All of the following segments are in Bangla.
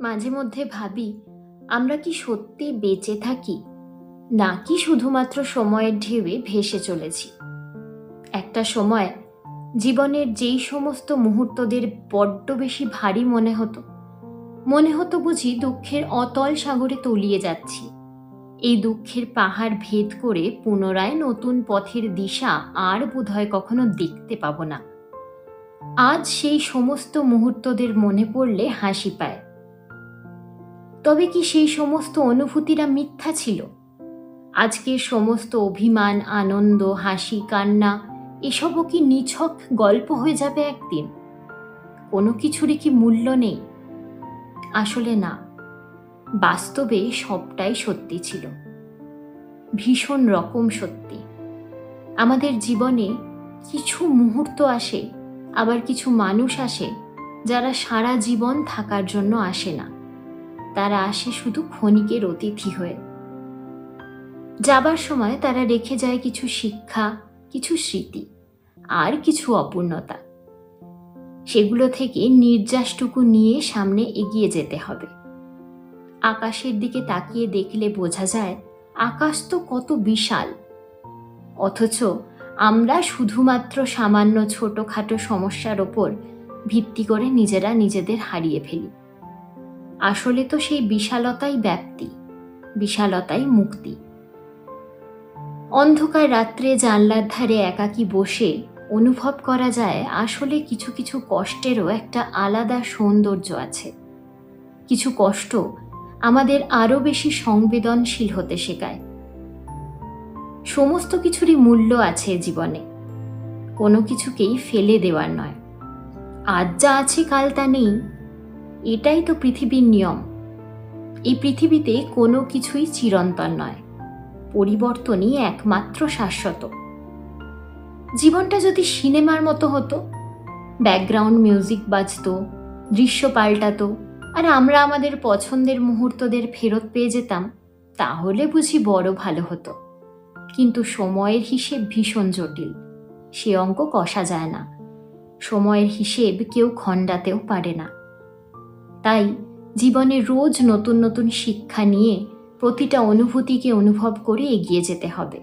মাঝে মধ্যে ভাবি, আমরা কি সত্যি বেঁচে থাকি? নাকি শুধুমাত্র সময়ের ঢেউয়ে ভেসে চলেছি? একটা সময় জীবনের যেই সমস্ত মুহূর্তদের বড্ড বেশি ভারী মনে হতো। মনে হতো বুঝি দুঃখের অতল সাগরে তলিয়ে যাচ্ছি। এই দুঃখের পাহাড় ভেদ করে পুনরায় নতুন পথের দিশা আর বোধহয় কখনো দেখতে পাবো না। আজ সেই সমস্ত মুহূর্তদের মনে পড়লে হাসি পায়। তবে কি সেই সমস্ত অনুভূতিরা মিথ্যা ছিল? আজকের সমস্ত অভিমান, আনন্দ, হাসি, কান্না, এসবও কি নিছক গল্প হয়ে যাবে একদিন? কোনো কিছুরই কি মূল্য নেই? আসলে না। বাস্তবে সবটাই সত্যি ছিল। ভীষণ রকম সত্যি। আমাদের জীবনে কিছু মুহূর্ত আসে, আবার কিছু মানুষ আসে, যারা সারা জীবন থাকার জন্য আসে না। তারা আসে শুধু ক্ষণিকের অতিথি হয়ে। যাবার সময় তারা রেখে যায় কিছু শিক্ষা, কিছু স্মৃতি, আর কিছু অপূর্ণতা। সেগুলো থেকে নির্যাসটুকু নিয়ে সামনে এগিয়ে যেতে হবে। আকাশের দিকে তাকিয়ে দেখলে বোঝা যায়, আকাশ তো কত বিশাল। অথচ আমরা শুধুমাত্র সামান্য ছোটোখাটো সমস্যার ওপর ভিত্তি করে নিজেরা নিজেদের হারিয়ে ফেলি। আসলে তো সেই বিশালতাই ব্যাপ্তি, বিশালতাই মুক্তি। অন্ধকার রাত্রে জানলার ধারে একাকী বসে অনুভব করা যায়, আসলে কিছু কিছু কষ্টেরও একটা আলাদা সৌন্দর্য আছে। কিছু কষ্ট আমাদের আরও বেশি সংবেদনশীল হতে শেখায়। সমস্ত কিছুরই মূল্য আছে জীবনে, কোনো কিছুকেই ফেলে দেওয়ার নয়। আজ যা আছে কাল তা নেই এটাই তো পৃথিবীর নিয়ম। এই পৃথিবীতে কোনো কিছুই চিরন্তন নয়। পরিবর্তনই একমাত্র শাশ্বত। জীবনটা যদি সিনেমার মতো হতো, ব্যাকগ্রাউন্ড মিউজিক বাজতো, দৃশ্য পাল্টাতো, আর আমরা আমাদের পছন্দের মুহূর্তদের ফেরত পেয়ে যেতাম, তাহলে বুঝি বড় ভালো হতো। কিন্তু সময়ের হিসেব ভীষণ জটিল। সে অঙ্ক কষা যায় না। সময়ের হিসেব কেউ খণ্ডাতেও পারে না। তাই জীবনে রোজ নতুন নতুন শিক্ষা নিয়ে প্রতিটা অনুভূতিকে অনুভব করে এগিয়ে যেতে হবে।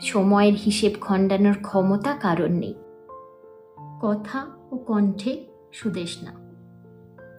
সময়ের হিসেব খণ্ডানোর ক্ষমতা কারণ নেই। কথা ও কণ্ঠে সুদেশনা